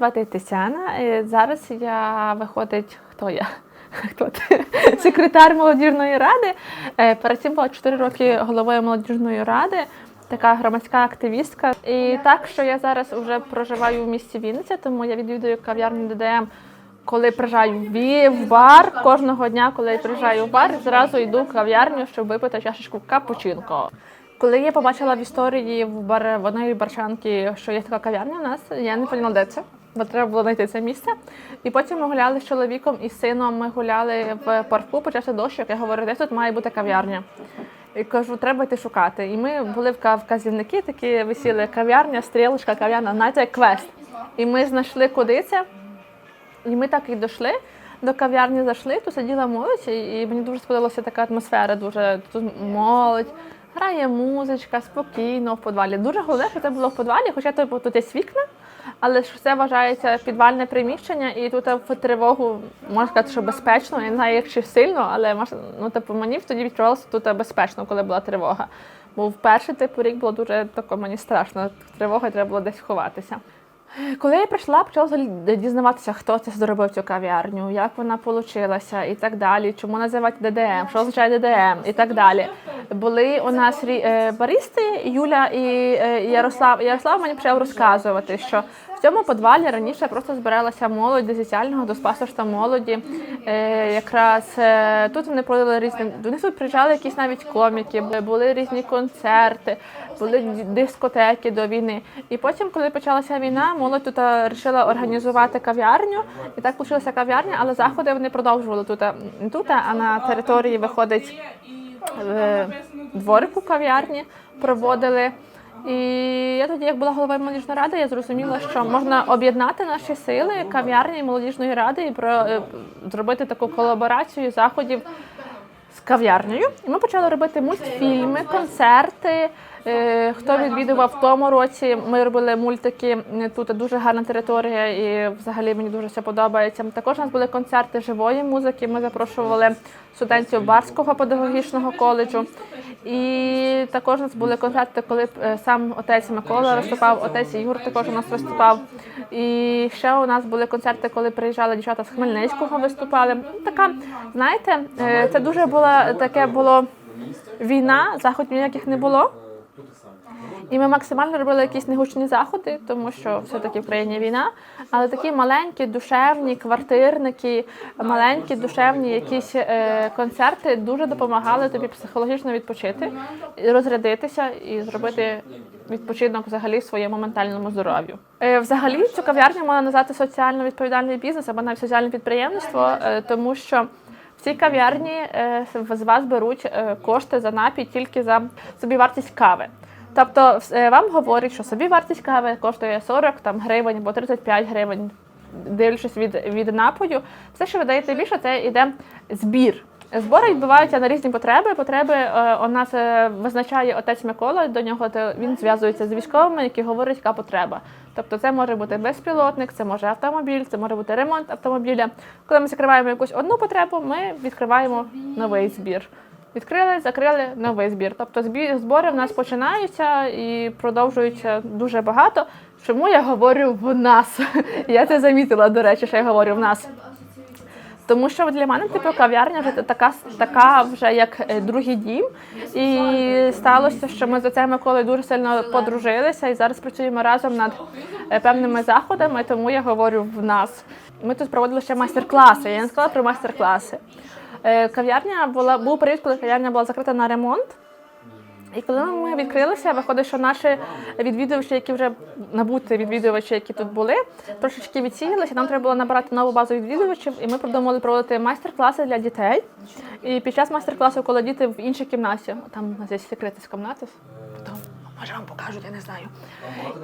Звати Тетяна. Зараз я виходить, хто я? Хто ти? Секретар молодіжної ради. Е, Перед цим була 4 роки головою молодіжної ради, така громадська активістка. І так, що я зараз вже проживаю в місті Вінниця, тому я відвідую кав'ярню ДДМ. Коли приїжджаю в бар, кожного дня, коли я приїжджаю в бар, зразу йду в кав'ярню, щоб випити чашечку капучинко. Коли я побачила в історії в бар в одної барчанки, що є така кав'ярня у нас, я не поняла, де це. Бо треба було знайти це місце. І потім ми гуляли з чоловіком і з сином. Ми гуляли в парку, почався дощ, як я говорю, десь тут має бути кав'ярня. І кажу, треба йти шукати. І ми були в вказівники, такі висіли кав'ярня, стрілочка, кав'ярня, знаєте, як квест. І ми знайшли, куди це. І ми так і дійшли. До кав'ярні зайшли, тут сиділа молодь, і і мені дуже сподобалася така атмосфера. Дуже тут молодь, грає музичка, спокійно в підвалі. Дуже головне, що це було в підвалі, хоча то тут є вікна, але що це вважається підвальне приміщення, і тут в тривогу можна сказати, що безпечно. Я не знаю, як чи сильно, але мож- ну, типу, мені тоді відчувалося тут безпечно, коли була тривога. Бо в перший типу рік було дуже тако мені страшно. Тривога треба було десь ховатися. Коли я прийшла, почала дізнаватися, хто це зробив цю кав'ярню, як вона получилася і так далі, чому називати ДДМ, що означає ДДМ і так далі. Були у нас е, баристи Юля і е, Ярослав. Ярослав мені почав розказувати, що цьому підвалі раніше просто збиралася молодь соціального до спасожта молоді. Е, якраз е, тут вони проводили різні. До них тут приїжджали якісь навіть коміки, були- різні концерти, були дискотеки до війни. І потім, коли почалася війна, молодь тут вирішила організувати кав'ярню. І так почалася кав'ярня, але заходи вони продовжували тут. Не тут, а на території виходить в дворику кав'ярні проводили. І я тоді, як була головою молодіжної ради, я зрозуміла, що можна об'єднати наші сили кав'ярні і молодіжної ради і про е, зробити таку колаборацію заходів з кав'ярнею. І ми почали робити мультфільми, концерти. Е, Хто відвідував в тому році, ми робили мультики. Е, Тут дуже гарна територія, і взагалі мені дуже все подобається. Також у нас були концерти живої музики. Ми запрошували студентів Барського педагогічного коледжу. І також у нас були концерти, коли е, сам отець Микола виступав, отець Ігор також у нас виступав. І ще у нас були концерти, коли приїжджали дівчата з Хмельницького, виступали. Така, знаєте, це дуже було таке було війна, заходів ніяких не було. І ми максимально робили якісь негучні заходи, тому що все-таки в країні війна. Але такі маленькі, душевні квартирники, маленькі, душевні якісь е, концерти дуже допомагали тобі психологічно відпочити, розрядитися і зробити відпочинок взагалі своєму ментальному здоров'ю. Е, взагалі цю кав'ярню можна назвати соціально відповідальний бізнес або навіть соціальне підприємництво, е, тому що в цій кав'ярні е, з вас беруть е, кошти за напій тільки за собівартість кави. Тобто е, вам говорять, що собівартість кави коштує 40 там, гривень або 35 гривень, дивлячись від, від напою. Все, що ви даєте більше, це йде збір. Збори відбуваються на різні потреби. Потреби е, у нас е, визначає отець Микола. До нього те- він зв'язується з військовими, які говорять, яка потреба. Тобто, це може бути безпілотник, це може автомобіль, це може бути ремонт автомобіля. Коли ми закриваємо якусь одну потребу, ми відкриваємо новий збір. Відкрили, закрили новий збір. Тобто збори в нас починаються і продовжуються дуже багато. Чому я говорю в нас? Я це замітила, до речі, що я говорю в нас. Тому що для мене типу кав'ярня вже така, така вже як е, другий дім. І сталося, що ми з отцем Миколою дуже сильно подружилися і зараз працюємо разом над е, певними заходами, тому я говорю в нас. Ми тут проводили ще майстер-класи. Я не сказала про майстер-класи. Е, Кав'ярня була був період, коли кав'ярня була закрита на ремонт. І коли ми відкрилися, виходить, що наші відвідувачі, які вже набути відвідувачі, які тут були, трошечки відсіялися. Нам треба було набирати нову базу відвідувачів, і ми продумали проводити майстер-класи для дітей. І під час майстер-класу, коли діти в іншій кімнаті, там у нас є з кімнати, може вам покажуть, я не знаю.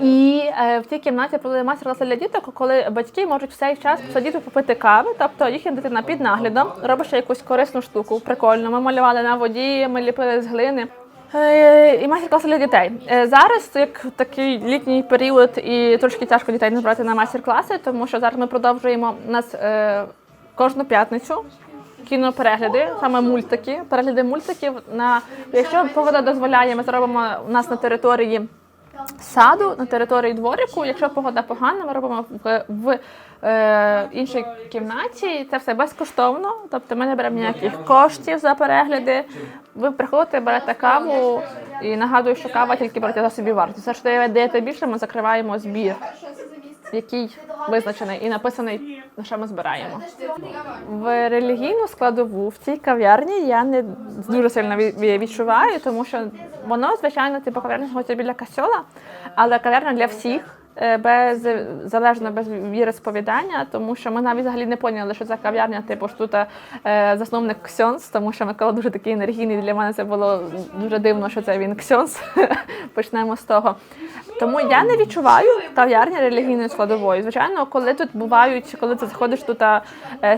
І е, в цій кімнаті провели майстер-класи для діток, коли батьки можуть в цей час посадити попити кави, тобто їхня дитина під наглядом, робить ще якусь корисну штуку, прикольно. Ми малювали на воді, ми ліпили з глини. Е, І майстер-класи для дітей. Е, Зараз як такий літній період, і трошки тяжко дітей набрати на майстер-класи, тому що зараз ми продовжуємо у нас е, кожну п'ятницю кіноперегляди, саме мультики, перегляди мультиків. На якщо погода дозволяє, ми зробимо у нас на території саду на території дворику. Якщо погода погана, ми робимо в, в е, іншій кімнаті. Це все безкоштовно. Тобто ми не беремо ніяких коштів за перегляди. Ви приходите, берете каву і нагадую, що кава тільки берете за собі вартість. Все, що даєте більше, ми закриваємо збір, який визначений і написаний, на що ми збираємо. В релігійну складову в цій кав'ярні я не дуже сильно ві- відчуваю, тому що воно, звичайно, типу кав'ярня знаходиться біля касьола, але кав'ярня для всіх. Е, Без залежно без віросповідання, тому що ми навіть взагалі не поняли, що це кав'ярня, типу що тут е, засновник Ксьонс, тому що Микола дуже такий енергійний. Для мене це було дуже дивно, що це він Ксьонс. Почнемо з того. Тому я не відчуваю кав'ярні релігійної складової. Звичайно, коли тут бувають, коли ти заходиш тут е,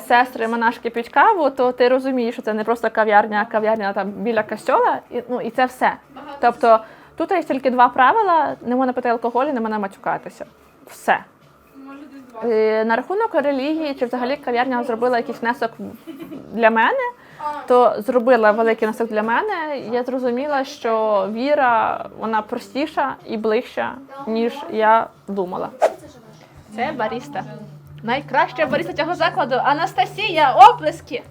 сестри, монашки п'ють каву, то ти розумієш, що це не просто кав'ярня, а кав'ярня там біля костьола, і ну і це все. Тобто тут є тільки два правила: не можна пити алкоголь, і не можна матюкатися. Все. Е, На рахунок релігії, чи взагалі кав'ярня зробила якийсь внесок для мене, то зробила великий внесок для мене. Я зрозуміла, що віра вона простіша і ближча, ніж я думала. Це баріста. Найкраща баріста цього закладу Анастасія, оплески!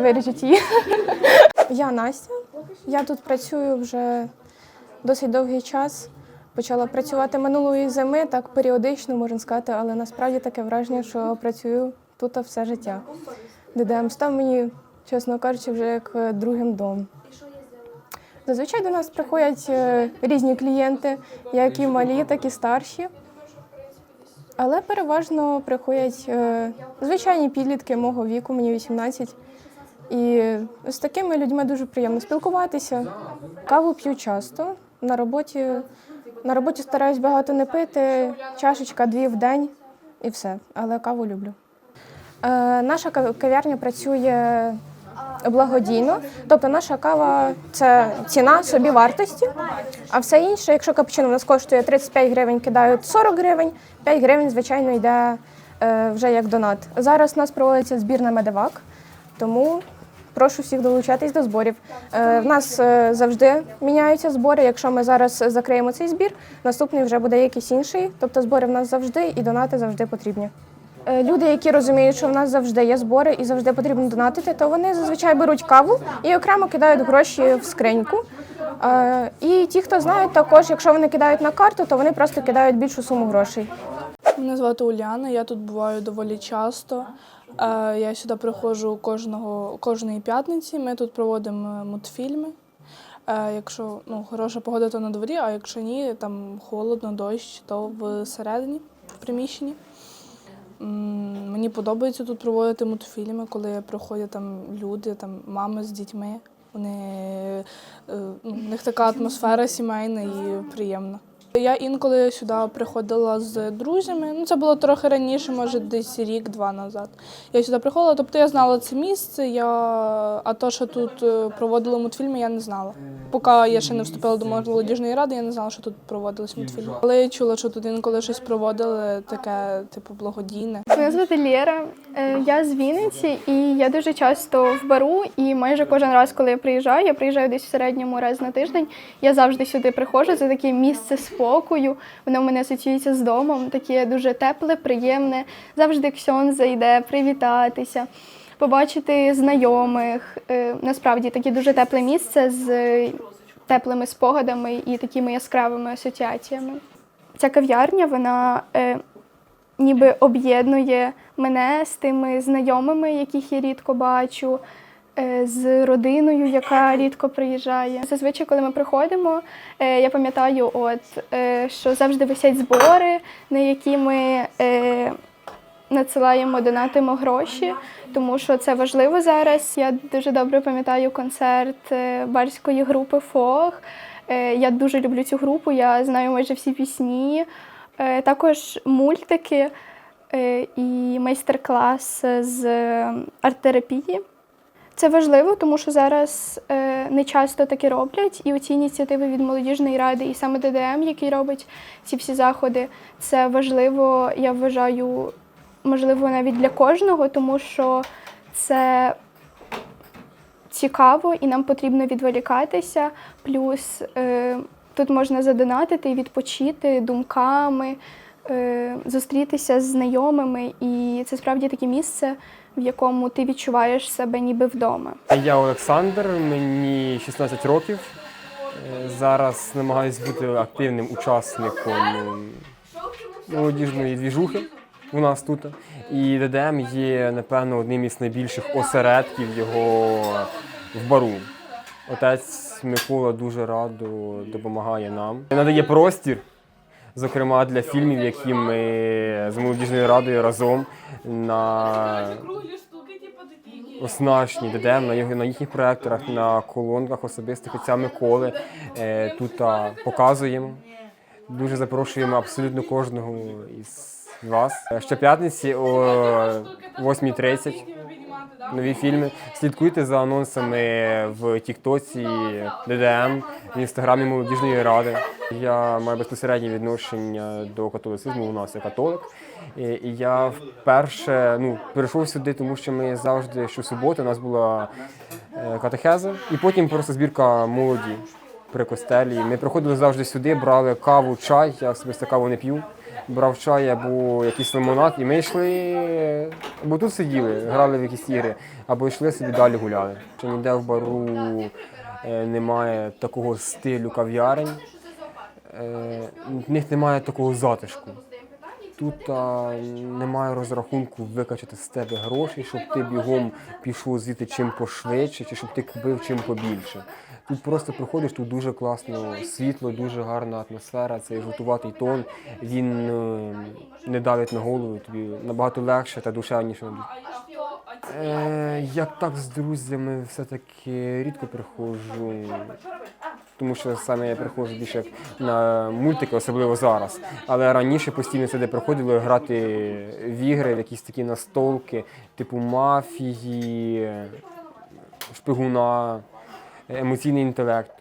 Виріжуть її. Я Настя. Я тут працюю вже досить довгий час. Почала працювати минулої зими, так періодично можна сказати, але насправді таке враження, що працюю тут все життя. ДДМ став мені, чесно кажучи, вже як е, другим домом. Зазвичай до нас приходять е, різні клієнти, як і малі, так і старші. Але переважно приходять е, звичайні підлітки мого віку, мені 18. І з такими людьми дуже приємно спілкуватися. Каву п'ю часто. На роботі, на роботі стараюсь багато не пити, чашечка дві в день і все. Але каву люблю. Е, наша кав- кав'ярня працює благодійно. Тобто наша кава це ціна собі вартості, а все інше, якщо капучино у нас коштує 35 гривень, кидають 40 гривень, 5 гривень, звичайно, йде е, вже як донат. Зараз у нас проводиться збір на медивак, тому прошу всіх долучатись до зборів. Е, в нас е, завжди міняються збори. Якщо ми зараз закриємо цей збір, наступний вже буде якийсь інший. Тобто збори в нас завжди і донати завжди потрібні. Е, Люди, які розуміють, що в нас завжди є збори і завжди потрібно донатити, то вони зазвичай беруть каву і окремо кидають гроші в скриньку. Е, І ті, хто знають, також, якщо вони кидають на карту, то вони просто кидають більшу суму грошей. Мене звати Уляна, я тут буваю доволі часто. Е, Я сюди приходжу кожного, кожної п'ятниці. Ми тут проводимо мультфільми. Е, Якщо ну, хороша погода, то на дворі, а якщо ні, там холодно, дощ, то всередині, в приміщенні. Мені подобається тут проводити мультфільми, коли приходять там люди, там мами з дітьми. Вони, е, ну, них така атмосфера сімейна і приємна. Я інколи сюди приходила з друзями. Ну, це було трохи раніше, може, десь рік-два назад. Я сюди приходила, тобто я знала це місце, я... а то, що тут е, проводили мультфільми, я не знала. Поки я ще не вступила до молодіжної ради, я не знала, що тут проводились мультфільми. Але я чула, що тут інколи щось проводили, таке, типу, благодійне. Мене звати Лєра, е, я з Вінниці, і я дуже часто в бару. І майже кожен раз, коли я приїжджаю, я приїжджаю десь в середньому раз на тиждень. Я завжди сюди приходжу. Це таке місце спокою. Воно в мене асоціюється з домом. Таке дуже тепле, приємне. Завжди ксьон зайде привітатися, побачити знайомих. Е, Насправді таке дуже тепле місце з теплими спогадами і такими яскравими асоціаціями. Ця кав'ярня, вона е, ніби об'єднує мене з тими знайомими, яких я рідко бачу, е, з родиною, яка рідко приїжджає. Зазвичай, коли ми приходимо, е, я пам'ятаю, от е, що завжди висять збори, на які ми е, надсилаємо, донатимо гроші, тому що це важливо зараз. Я дуже добре пам'ятаю концерт е, барської групи Фог. Е, Я дуже люблю цю групу, я знаю майже всі пісні. Е, Також мультики е, і майстер-клас з е, арт-терапії. Це важливо, тому що зараз е, не часто таке роблять, і ці ініціативи від молодіжної ради, і саме ДДМ, який робить ці всі заходи, це важливо, я вважаю, можливо, навіть для кожного, тому що це цікаво і нам потрібно відволікатися. Плюс е, тут можна задонатити, і відпочити думками, е, зустрітися з знайомими. І це справді таке місце, в якому ти відчуваєш себе ніби вдома. Я Олександр, мені 16 років. Е, Зараз намагаюся бути активним учасником молодіжної двіжухи у нас тут. І ДДМ є, напевно, одним із найбільших осередків його в бару. Отець Микола дуже радо допомагає нам. Надає простір, зокрема для фільмів, які ми з молодіжною радою разом на оснащені ДДМ на, його, на їхніх проекторах, на колонках особистих отця Миколи. Е, тут показуємо. Дуже запрошуємо абсолютно кожного із вас. Е, Щоп'ятниці о 8.30 нові фільми. Слідкуйте за анонсами в Тіктоці, ДДМ, в інстаграмі молодіжної ради. Я маю безпосереднє відношення до католицизму. У нас я католик. І я вперше ну, перейшов сюди, тому що ми завжди щосуботи у нас була е, катехеза, і потім просто збірка молоді при костелі. Ми приходили завжди сюди, брали каву, чай. Я особисто каву не п'ю. Брав чай або якийсь лимонад, і ми йшли, або тут сиділи, грали в якісь ігри, або йшли собі далі гуляли. Чи ніде в бару е, немає такого стилю кав'ярень, е, в них немає такого затишку. Тут а, немає розрахунку викачати з тебе гроші, щоб ти бігом пішов звідти чим пошвидше, чи щоб ти купив чим побільше. Тут просто приходиш, тут дуже класно світло, дуже гарна атмосфера, цей жовтуватий тон, він е, не давить на голову, тобі набагато легше та душевніше. Е, я так з друзями все-таки рідко приходжу, тому що саме я приходжу більше на мультики, особливо зараз. Але раніше постійно сюди приходило грати в ігри, в якісь такі настолки, типу мафії, шпигуна, емоційний інтелект.